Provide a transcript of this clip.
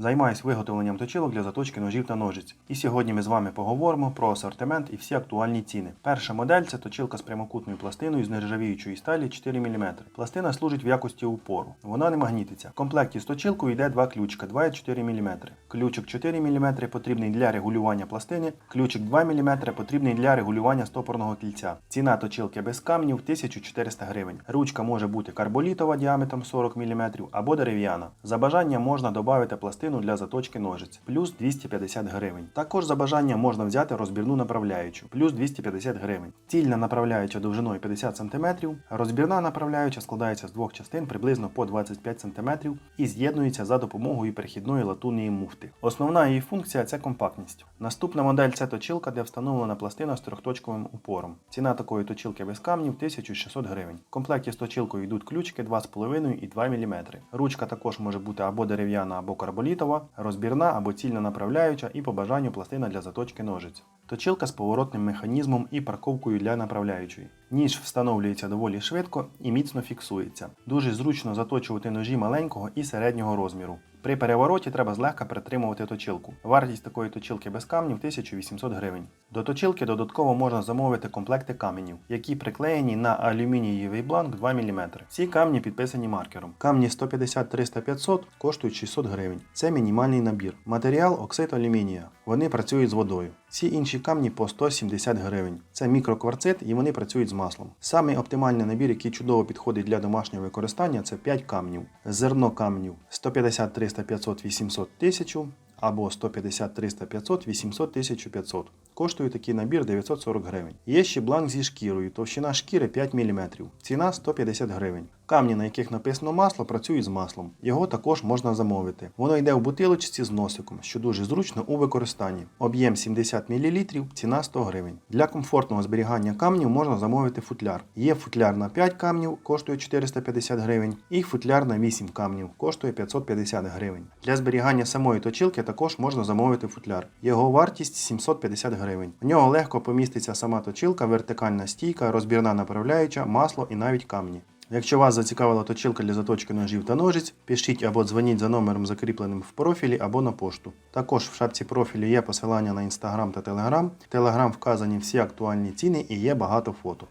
Займаюсь виготовленням точилок для заточки ножів та ножиць. І сьогодні ми з вами поговоримо про асортимент і всі актуальні ціни. Перша модель це точилка з прямокутною пластиною з нержавіючої сталі 4 мм. Пластина служить в якості упору. Вона не магнітиться. В комплекті з точилкою йде два ключика 2,4 мм. Ключик 4 мм потрібний для регулювання пластини, ключик 2 мм потрібний для регулювання стопорного кільця. Ціна точилки без камнів 1400 гривень. Ручка може бути карболітова діаметром 40 мм або дерев'яна. За бажанням можна додати пластину для заточки ножиць плюс 250 гривень. Також за бажанням можна взяти розбірну направляючу плюс 250 гривень. Цільна направляюча довжиною 50 см, розбірна направляюча складається з двох частин приблизно по 25 см і з'єднується за допомогою перехідної латунної муфти. Основна її функція це компактність. Наступна модель це точилка, де встановлена пластина з трьохточковим упором. Ціна такої точилки без камнів 1600 гривень. В комплекті з точилкою йдуть ключики 2,5 і 2 мм. Ручка також може бути або дерев'яна, або карболітова, розбірна або цільна направляюча і по бажанню пластина для заточки ножиць. Точилка з поворотним механізмом і парковкою для направляючої. Ніж встановлюється доволі швидко і міцно фіксується. Дуже зручно заточувати ножі маленького і середнього розміру. При перевороті треба злегка притримувати точилку. Вартість такої точилки без камнів 1800 гривень. До точилки додатково можна замовити комплекти каменів, які приклеєні на алюмінієвий бланк 2 мм. Ці камні підписані маркером. Камні 150, 300, 500 коштують 600 гривень. Це мінімальний набір. Матеріал оксид алюмінія. Вони працюють з водою. Всі інші камні по 170 гривень. Це мікрокварцит і вони працюють з маслом. Самий оптимальний набір, який чудово підходить для домашнього використання, це 5 камнів. Зерно камнів 150, 300, 500, 800, 1000 або 150, 300, 500, 800, 1500. Коштує такий набір 940 гривень. Є ще бланк зі шкірою, товщина шкіри 5 мм. Ціна 150 гривень. Камні, на яких написано масло, працюють з маслом. Його також можна замовити. Воно йде в бутилочці з носиком, що дуже зручно у використанні. Об'єм 70 мл, ціна 100 гривень. Для комфортного зберігання камнів можна замовити футляр. Є футляр на 5 камнів, коштує 450 гривень, і футляр на 8 камнів, коштує 550 гривень. Для зберігання самої точилки також можна замовити футляр. Його вартість 750 гривень. В нього легко поміститься сама точилка, вертикальна стійка, розбірна направляюча, масло і навіть камні. Якщо вас зацікавила точилка для заточки ножів та ножиць, пишіть або дзвоніть за номером закріпленим в профілі або на пошту. Також в шапці профілю є посилання на інстаграм та телеграм. В телеграм вказані всі актуальні ціни і є багато фото.